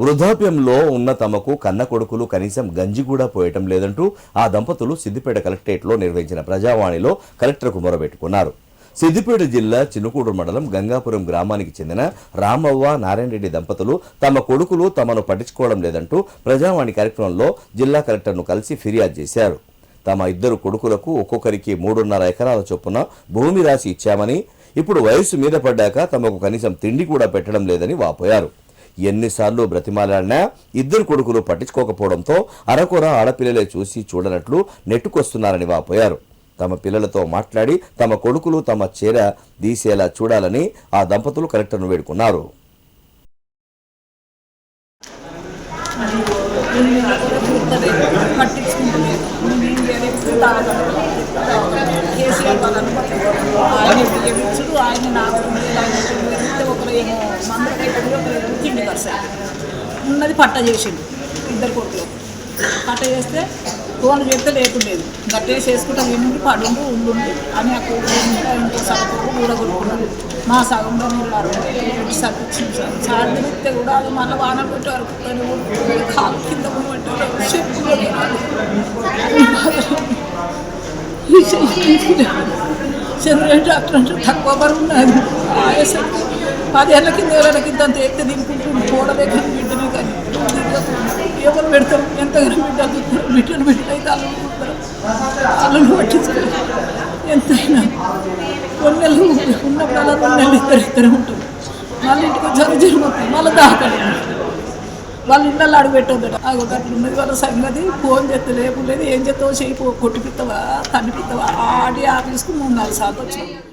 వృద్ధాప్యంలో ఉన్న తమకు కన్న కొడుకులు కనీసం గంజి కూడా పోయటం లేదంటూ ఆ దంపతులు సిద్దిపేట కలెక్టరేట్లో నిర్వహించిన ప్రజావాణిలో కలెక్టర్కు మొరబెట్టుకున్నారు. సిద్దిపేట జిల్లా చినుకూడు మండలం గంగాపురం గ్రామానికి చెందిన రామవ్వ నారాయణరెడ్డి దంపతులు తమ కొడుకులు తమను పట్టించుకోవడం లేదంటూ ప్రజావాణి కార్యక్రమంలో జిల్లా కలెక్టర్ను కలిసి ఫిర్యాదు చేశారు. తమ ఇద్దరు కొడుకులకు ఒక్కొక్కరికి మూడున్నర ఎకరాల చొప్పున భూమి రాసి ఇచ్చామని ఇప్పుడు వయసు మీద పడ్డాక తమకు కనీసం తిండి కూడా పెట్టడం లేదని వాపోయారు. ఎన్నిసార్లు బ్రతిమాలాడినా ఇద్దరు కొడుకులు పట్టించుకోకపోవడంతో అరకొర ఆడపిల్లలే చూసి చూడనట్లు నెట్టుకొస్తున్నారని వాపోయారు. తమ పిల్లలతో మాట్లాడి తమ కొడుకులు తమ చీర తీసేలా చూడాలని ఆ దంపతులు కలెక్టర్ను వేడుకున్నారు. ఆయన ఆయన నాకు ఒకరు ఏమో మంద ఒకరు ఉన్నది పట్ట చేసిండు ఇద్దరు కొట్లో పట్ట చేస్తే ఫోన్ చేస్తే లేకుండేది గట్టేసి వేసుకుంటా వినుండి పడుండు ఉండుండి అని ఆ కూడ ఇంకా ఇంకో కూడా కొనుక్కున్నాడు మా సగంలో మీరు అరవై సరిపించింది సార్ తిరిగితే కూడా అది మళ్ళీ వాన పెట్టి అరుపుకొని కాలు కింద పెట్టారు చెప్పులు చంద్రబాబు డాక్టర్ అంటే తక్కువ బరువు ఉన్నది ఆయేసరికి పదేళ్ళ కింద ఏళ్ళ కింద అంత ఎత్తి దింపుకుంటుంది కూడలే కానీ బిడ్డనే కానీ ఎవరు పెడతారు? ఎంతగానో బిడ్డ చూస్తారు. బిడ్డను బిడ్డలు అయితే అల్లు చూస్తారు పట్టించుకోరు. ఎంతైనా కొన్ని నెలలు ఉన్నప్పుడు అలా రెండు నెలలు ఇద్దరు ఇద్దరు ఉంటుంది వాళ్ళ ఇంటికి వచ్చారు జరుగుతుంది మళ్ళీ దాకా వాళ్ళ ఇళ్ళల్లో అడుగు పెట్టొద్దట అట్లా ఉన్నది వాళ్ళ సంగతి. ఫోన్ చేస్తే లేకుండా ఏం చేస్తావో చేయి పో. కొట్టిపిస్తావా కనిపిస్తావా ఆడి ఆఫీస్కి మూడు నాలుగు సార్లు వచ్చాను.